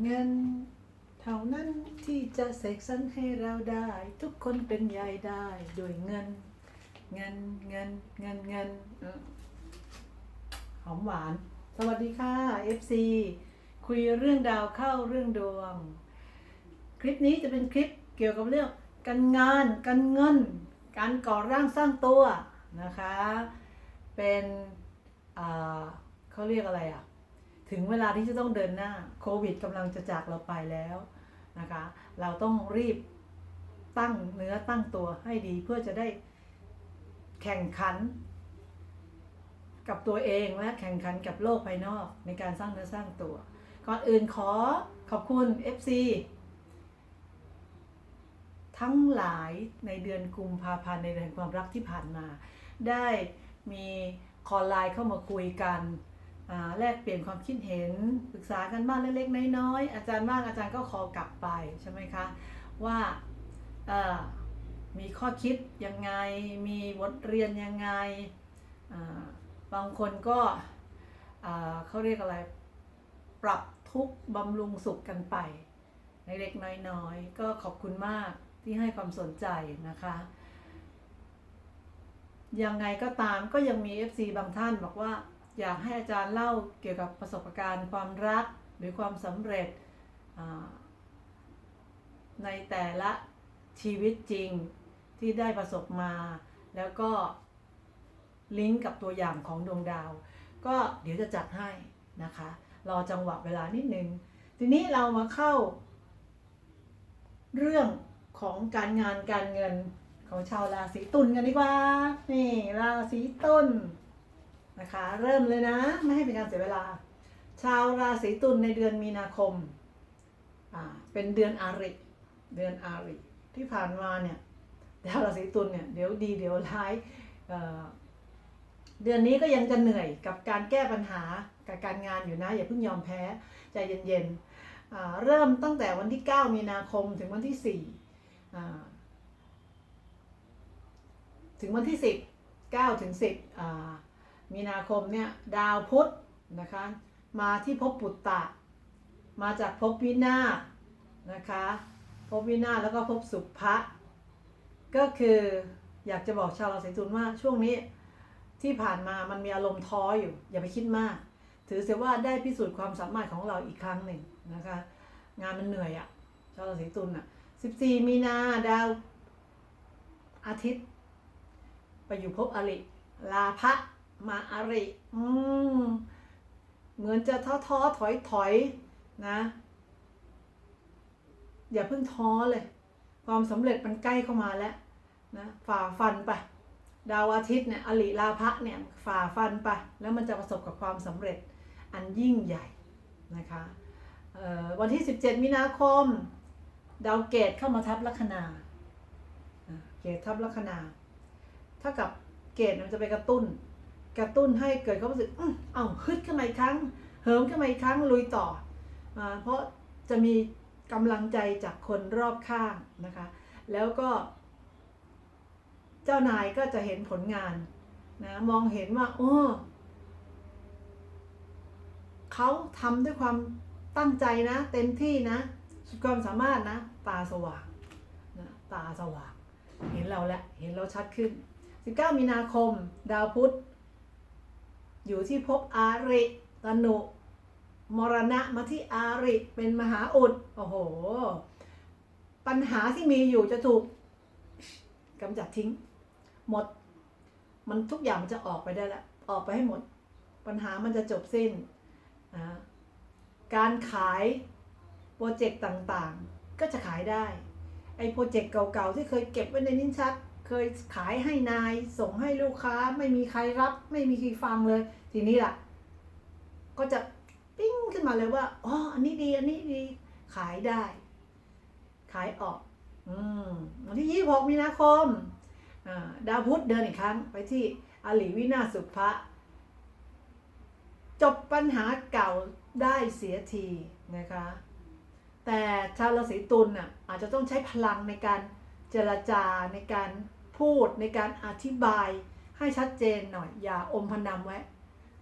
เงิน เท่านั้นที่จะเสกสรรให้เราได้ ทุกคนเป็นใหญ่ได้ด้วยเงิน เงินเงินเงินเงินหอมหวาน สวัสดีค่ะ FC คุยเรื่องดาวเข้าเรื่องดวง คลิปนี้จะเป็นคลิปเกี่ยวกับเรื่องการงานการเงิน การก่อร่างสร้างตัวนะคะ เป็นอ่าเขาเรียกอะไรอะ ถึงเวลาที่จะต้องเดินหน้าโควิดกำลังจะจากเราไปแล้วนะคะ เราต้องรีบตั้งเนื้อตั้งตัวให้ดีเพื่อจะได้แข่งขัน กับตัวเองและแข่งขันกับโลกภายนอกในการสร้างเนื้อสร้างตัว ก่อนอื่นขอขอบคุณ FC ทั้งหลายในเดือนกุมภาพันธ์ในเดือนความรักที่ผ่านมา ได้มีคอลไลน์เข้ามาคุยกัน แลกเปลี่ยนความคิดเห็นปรึกษากันบ้างเล็กๆน้อยๆอาจารย์บ้างอาจารย์ก็ขอกลับไปใช่ไหมคะว่ามีข้อคิดยังไงมีบทเรียนยังไงบางคนก็เขาเรียกอะไรปรับทุกบำรุงสุขกันไปในเล็กๆน้อยๆก็ขอบคุณมากที่ให้ความสนใจนะคะยังไงก็ตามก็ยังมี FC บางท่านบอกว่า อยากให้อาจารย์เล่าเกี่ยวกับประสบการณ์ความรักหรือความสำเร็จในแต่ละชีวิตจริงที่ได้ประสบมา แล้วก็ลิงก์กับตัวอย่างของดวงดาว ก็เดี๋ยวจะจัดให้นะคะ รอจังหวะเวลานิดนึง ทีนี้เรามาเข้า เรื่องของการงานการเงินของชาวราศีตุลกันดีกว่า นี่ราศีตุล นะคะ เริ่มเลยนะ ไม่ให้เป็นการเสียเวลา ชาวราศีตุลในเดือนมีนาคมเป็นเดือนอาริ เดือนอาริ ที่ผ่านมาเนี่ยชาวราศีตุลเนี่ยเดี๋ยวดีเดี๋ยวร้ายเเดือนนี้ก็ยังจะเหนื่อยกับการแก้ปัญหากับการงานอยู่นะ อย่าเพิ่งยอมแพ้ใจเย็นๆเริ่มตั้งแต่วันที่ 9 มีนาคมถึงวันที่ 4 ถึงวันที่ 10 9 ถึง 10 มีนาคมเนี่ยดาวพุธนะคะมาที่ภพปุตตะ มาจากภพวินาศนะคะภพวินาศแล้วก็ภพสุภะก็คืออยากจะบอกชาวราศีตุลว่าช่วงนี้ที่ผ่านมามันมีอารมณ์ท้ออยู่ อย่าไปคิดมาก ถือเสียว่าได้พิสูจน์ความสามารถของเราอีกครั้งหนึ่งนะคะงานมันเหนื่อยอะ่ะชาวราศีตุลอะ14 มีนาดาวอาทิตย์ ไปอยู่ภพอริลาภะ มาอริอืมเหมือนจะท้อท้อถอยถอยนะ อย่าเพิ่งท้อเลย ความสำเร็จมันใกล้เข้ามาแล้วนะฝ่าฟันไปดาวอาทิตย์เนี่ยอริลาภะเนี่ยฝ่าฟันไปแล้วมันจะประสบกับความสำเร็จอันยิ่งใหญ่นะคะวันที่ 17 มีนาคม ดาวเกตเข้ามาทับลัคนาเกตทับลัคนา ถ้ากับเกตมันจะไปกระตุ้น กระตุ้นให้เกิดความรู้สึกอื้อเอ้าฮึดขึ้นมาอีกครั้ง เหิมขึ้นมาอีกครั้งลุยต่ออาเพราะจะมีกำลังใจจากคนรอบข้างนะคะ แล้วก็ เจ้านายก็จะเห็นผลงานนะมองเห็นว่าโอ้เขาทำด้วยความตั้งใจนะ เต็มที่นะ สุดความสามารถนะ ตาสว่างนะตาสว่าง เห็นเราแล้วเห็นเราชัดขึ้น 19 มีนาคม ดาวพุธ อยู่ที่ภพอาริตนุมรณะมาที่อาริเป็นมหาอุดโอ้โห ปัญหาที่มีอยู่จะถูกกำจัดทิ้ง หมด มันทุกอย่างมันจะออกไปได้ล้วออกไปให้หมด ปัญหามันจะจบสิ้นนะการขายโปรเจกต์ต่างๆ ก็จะขายได้ ไอ้โปรเจกต์เก่าๆ ที่เคยเก็บไว้ในนิ้นชัก เคยขายให้นายส่งให้ลูกค้าไม่มีใครรับไม่มีใครฟังเลย ทีนี้ล่ะ ก็จะปิ้งขึ้นมาเลยว่าอ๋ออันนี้ดีอันนี้ดี ขายได้ ขายออก อืมวันที่26มีนาคมดาวพุธเดินอีกครั้ง ไปที่อลิวินาสุภะจบปัญหาเก่าได้เสียทีนะคะ แต่ชาวราศีตุลน่ะอาจจะต้องใช้พลังในการเจรจาในการ พูดในการอธิบายให้ชัดเจนหน่อย อย่าอมพนำไว้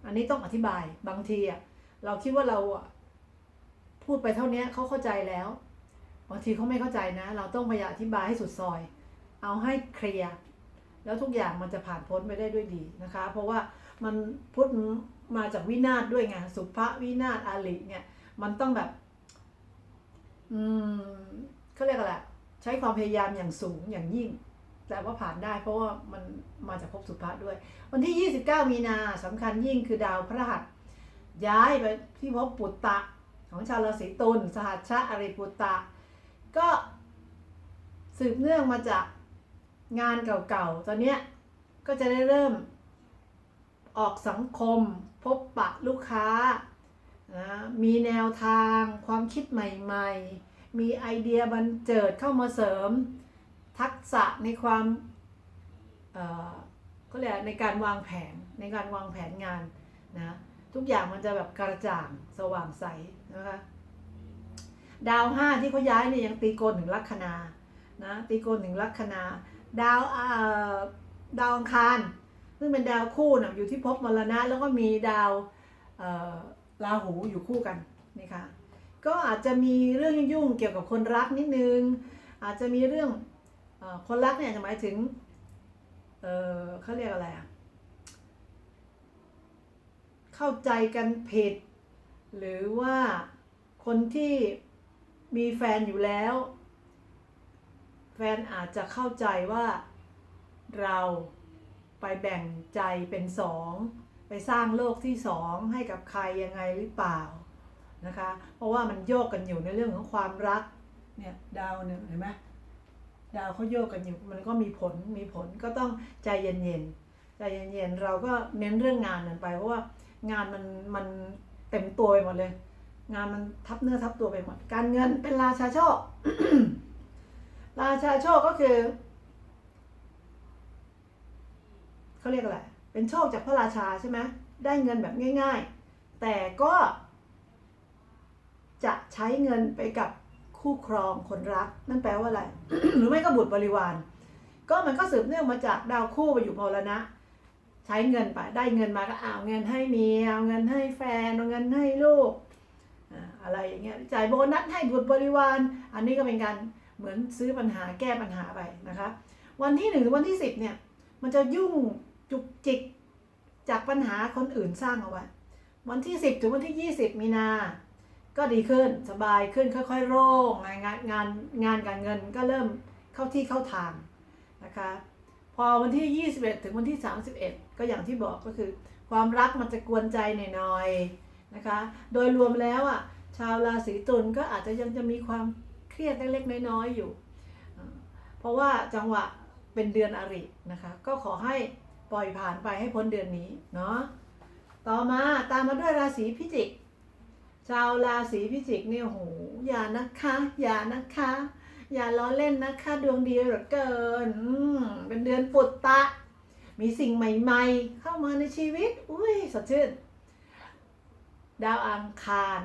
อันนี้ต้องอธิบายบางทีอะเราคิดว่าเราพูดไปเท่านี้เขาเข้าใจแล้วบางทีเขาไม่เข้าใจนะ เราต้องพยายามอธิบายให้สุดซอย เอาให้เคลียร์แล้วทุกอย่างมันจะผ่านพ้นไปได้ด้วยดีนะคะ เพราะว่ามันพุทธมาจากวินาศด้วยไงสุภวินาศอาลิเนี่ยมันต้องแบบ อืมเขาเรียกอะไรใช้ความพยายามอย่างสูงอย่างยิ่ง แต่ว่าผ่านได้เพราะว่ามันมาจากภพสุภะด้วย วันที่ 29 มีนาสำคัญยิ่งคือดาวพระหัส ย้ายไปที่ภพปุตตะของชาวราศีตุลสหัชชะอริปุตตะ ก็สืบเนื่องมาจากงานเก่าๆ ตอนเนี้ยก็จะได้เริ่มออกสังคมพบปะลูกค้านะมีแนวทางความคิดใหม่ๆ มีไอเดียบันเจิดเข้ามาเสริม ทักษะในความเอ่อก็เรียกในการวางแผนในการวางแผนงานนะทุกอย่างมันจะแบบกระจ่างสว่างใสนะคะดาวห้าที่เขาย้ายเนี่ยยังตีโกนถึงลัคนานะตีโกนถึงลัคนาดาวอ่อดาวอังคารซึ่งเป็นดาวคู่นะอยู่ที่ภพมรณะแล้วก็มีดาวอ่อราหูอยู่คู่กันนี่ค่ะก็อาจจะมีเรื่องยุ่งเกี่ยวกับคนรักนิดนึง อาจจะมีเรื่อง คนรักเนี่ยจะหมายถึงเออเขาเรียกอะไรอะเข้าใจกันผิด หรือว่าคนที่มีแฟนอยู่แล้ว แฟนอาจจะเข้าใจว่าเราไปแบ่งใจเป็นสองไปสร้างโลกที่สองให้กับใครยังไงหรือเปล่านะคะ เพราะว่ามันโยกกันอยู่ในเรื่องของความรักเนี่ยดาวเนี่ยเห็นไหม ดาวเขาโยกกันอยู่มันก็มีผลมีผลก็ต้องใจเย็นๆใจเย็นๆเราก็เน้นเรื่องงานกันไป เพราะว่างานมันมันเต็มตัวไปหมดเลย งานมันทับเนื้อทับตัวไปหมด การเงินเป็นราชาโชคราชาโชคก็คือเขาเรียกอะไรเป็นโชคจากพระราชาใช่ไหมได้เงินแบบง่าย ๆ แต่ก็จะใช้เงินไปกับ คู่ครองคนรัก นั่นแปลว่าอะไร หรือไม่ก็บุตรบริวาร ก็มันก็สืบเนื่องมาจากดาวคู่ไปอยู่พลนะ ใช้เงินไปได้เงินมาก็เอาเงินให้เมียเอาเงินให้แฟนเอาเงินให้ลูกอ่าอะไรอย่างเงี้ยจ่ายโบนัสให้บุตรบริวาร อันนี้ก็เป็นการเหมือนซื้อปัญหาแก้ปัญหาไปนะคะ วันที่หนึ่งถึงวันที่สิบเนี่ยมันจะยุ่งจุกจิกจากปัญหาคนอื่นสร้างเอาไว้วันที่สิบถึงวันที่ยี่สิบมีนา ก็ดีขึ้นสบายขึ้นค่อยๆ โล่งงานงานงานการเงินก็เริ่มเข้าที่เข้าทางนะคะพอวันที่ 21 ถึงวันที่ 31 ก็อย่างที่บอกก็คือ ความรักมันจะกวนใจหน่อยๆนะคะ โดยรวมแล้วอะชาวราศีตุลก็อาจจะยังจะมีความเครียดเล็กๆน้อยๆอยู่ เพราะว่าจังหวะเป็นเดือนอรินะคะ ก็ขอให้ปล่อยผ่านไปให้พ้นเดือนนี้เนาะต่อมาตามมาด้วยราศีพิจิก ชาวราศีพิจิกเนี่ยโหอย่านะคะ อย่านะคะ อย่าล้อเล่นนะคะ ดวงดีเหลือเกินอืเป็นเดือนปุตตะ มีสิ่งใหม่ๆ เข้ามาในชีวิต อุ้ยสดชื่น ดาวอังคาร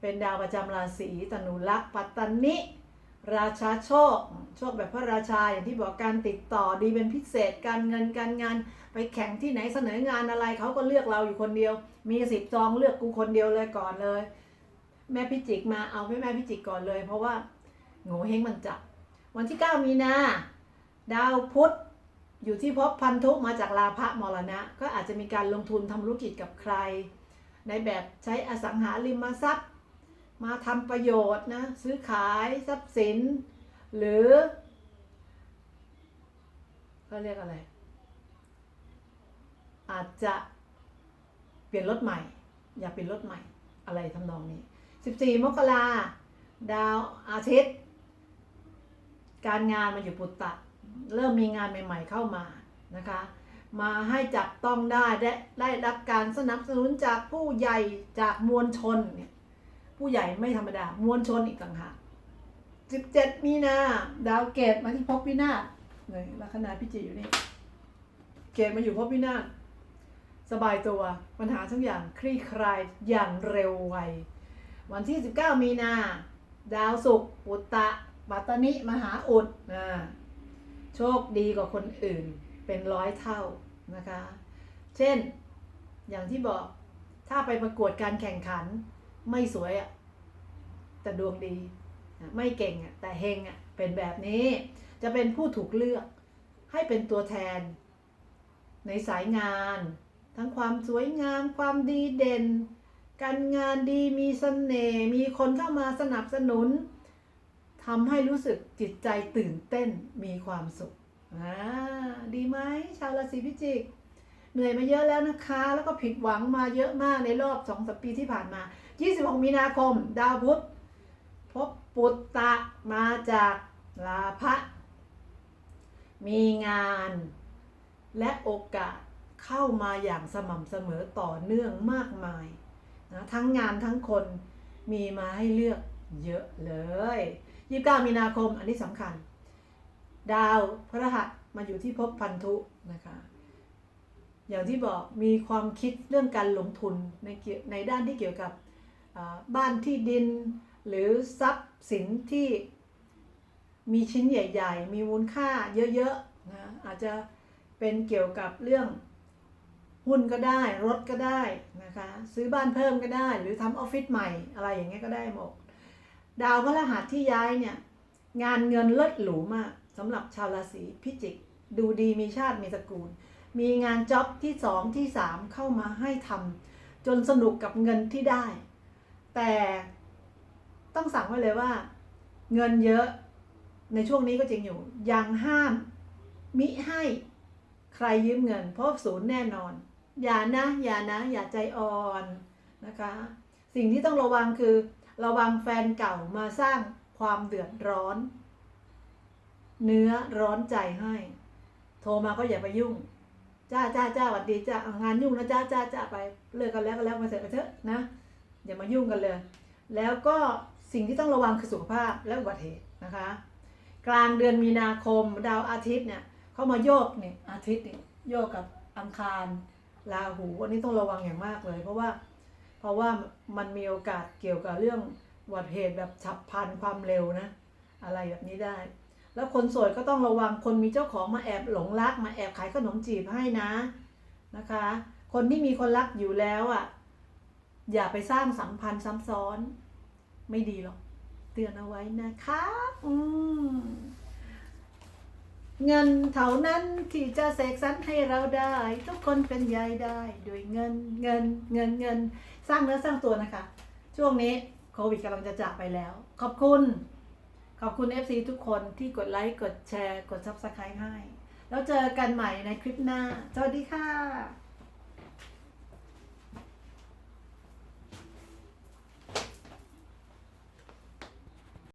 เป็นดาวประจำราศีตนุลักษ์ปัตตนิ ราชาโชค โชคแบบพระราชาอย่างที่บอกการติดต่อดีเป็นพิเศษการเงินการงาน ไปแข่งที่ไหนเสนองานอะไรเขาก็เลือกเราอยู่คนเดียว มีสิบจองเลือกกูคนเดียวเลยก่อนเลย แม่พิจิกมาเอาแม่แม่พิจิกก่อนเลย เพราะว่าโง่เฮงมันจับวันที่ 9 มีนาดาวพุธอยู่ที่ภพพันธุมาจากลาภะมรณะ ก็อาจจะมีการลงทุนทำธุรกิจกับใคร ในแบบใช้อสังหาริมทรัพย์ มาทำประโยชน์นะซื้อขายทรัพย์สิน หรือเขาเรียกอะไร อาจจะเปลี่ยนรถใหม่ อยากเปลี่ยนรถใหม่อะไรทำนองนี้ 14 มกราดาวอาทิตย์ การงานมันอยู่ปุตตะ เริ่มมีงานใหม่ ๆเข้ามานะคะ มาให้จับต้องได้ ได้ได้รับการสนับสนุนจากผู้ใหญ่จากมวลชนเนี่ย ผู้ใหญ่ไม่ธรรมดามวลชนอีกต่างหาก17 มีนา ดาวเกตมาที่ภพวินาศเลยลัคนาพิจิอยู่นี่ เกตมาอยู่ภพวินาศสบายตัวปัญหาทุกอย่างคลี่คลายอย่างเร็วไว วันที่ 19 มีนา ดาวศุกร์ปุตตะปัตตนิมหาอุดนะโชคดีกว่าคนอื่นเป็นร้อยเท่านะคะ เช่นอย่างที่บอกถ้าไปประกวดการแข่งขัน ไม่สวยอะแต่ดวงดีไม่เก่งอะแต่เฮงอะเป็นแบบนี้จะเป็นผู้ถูกเลือกให้เป็นตัวแทน ในสายงาน ทั้งความสวยงาม ความดีเด่น การงานดีมีเสน่ห์มีคนเข้ามาสนับสนุนทำให้รู้สึกจิตใจตื่นเต้นมีความสุขอ่าดีไหมชาวราศีพิจิก เหนื่อยมาเยอะแล้วนะคะ แล้วก็ผิดหวังมาเยอะมากในรอบ2สัปปีที่ผ่านมา 26 มีนาคม ดาวพุธพบปุตตะมาจากลาภะมีงานและโอกาสเข้ามาอย่างสม่ำเสมอต่อเนื่องมากมายนะทั้งงานทั้งคนมีมาให้เลือกเยอะเลย 29 มีนาคมอันนี้สำคัญ ดาวพระหัสมาอยู่ที่ภพพันธุนะคะ อย่างที่บอกมีความคิดเรื่องการลงทุนในในด้านที่เกี่ยวกับ บ้านที่ดิน หรือทรัพย์สินที่มีชิ้นใหญ่ ๆ มีมูลค่าเยอะๆนะอาจจะเป็นเกี่ยวกับเรื่องหุ้นก็ได้ รถก็ได้นะคะซื้อบ้านเพิ่มก็ได้ หรือทำออฟฟิศใหม่อะไรอย่างเงี้ยก็ได้หมดดาวพฤหัสที่ย้ายเนี่ยงานเงินเลิศหรูมากสำหรับชาวราศีพิจิก ดูดีมีชาติมีตระกูล มีงานจ็อบที่สองที่สามเข้ามาให้ทำจนสนุกกับเงินที่ได้ แต่ต้องสั่งไว้เลยว่า เงินเยอะในช่วงนี้ก็จริงอยู่ ยังห้าม มิให้ใครยืมเงิน เพราะศูนย์แน่นอน อย่านะอย่านะ อย่าใจอ่อนนะคะ สิ่งที่ต้องระวังคือ ระวังแฟนเก่ามาสร้างความเดือดร้อน เนื้อร้อนใจให้ โทรมาก็อย่าไปยุ่ง จ้าจ้าจ้าหวัดดีจ้าเอางานยุ่งนะจ้าจ้าจ้าไปเลิกกันแล้วก็แล้วมาเสร็จไปเถอะนะ อย่ามายุ่งกันเลย แล้วก็สิ่งที่ต้องระวังคือสุขภาพและอุบัติเหตุนะคะ กลางเดือนมีนาคมดาวอาทิตย์เนี่ยเข้ามาโยกเนี่ยอาทิตย์เนี่ยโยกกับอังคารราหูอันนี้ต้องระวังอย่างมากเลย เพราะว่าเพราะว่ามันมีโอกาสเกี่ยวกับเรื่องอุบัติเหตุแบบฉับพลันความเร็วนะ อะไรแบบนี้ได้ แล้วคนโสดก็ต้องระวังคนมีเจ้าของมาแอบหลงรักมาแอบขายขนมจีบให้นะนะคะ คนที่มีคนรักอยู่แล้วอะ อย่าไปสร้างสัมพันธ์ซ้ำซ้อน ไม่ดีหรอก เตือนเอาไว้นะคะ อืมเงินเท่านั้นที่จะเสกสรรให้เราได้ ทุกคนเป็นใหญ่ได้ด้วยเงินเงินเงินเงิน สร้างเนื้อสร้างตัวนะคะ ช่วงนี้โควิดกำลังจะจากไปแล้ว ขอบคุณ ขอบคุณ FC ทุกคนที่กดไลค์กดแชร์ กด Subscribe ให้ แล้วเจอกันใหม่ในคลิปหน้า สวัสดีค่ะ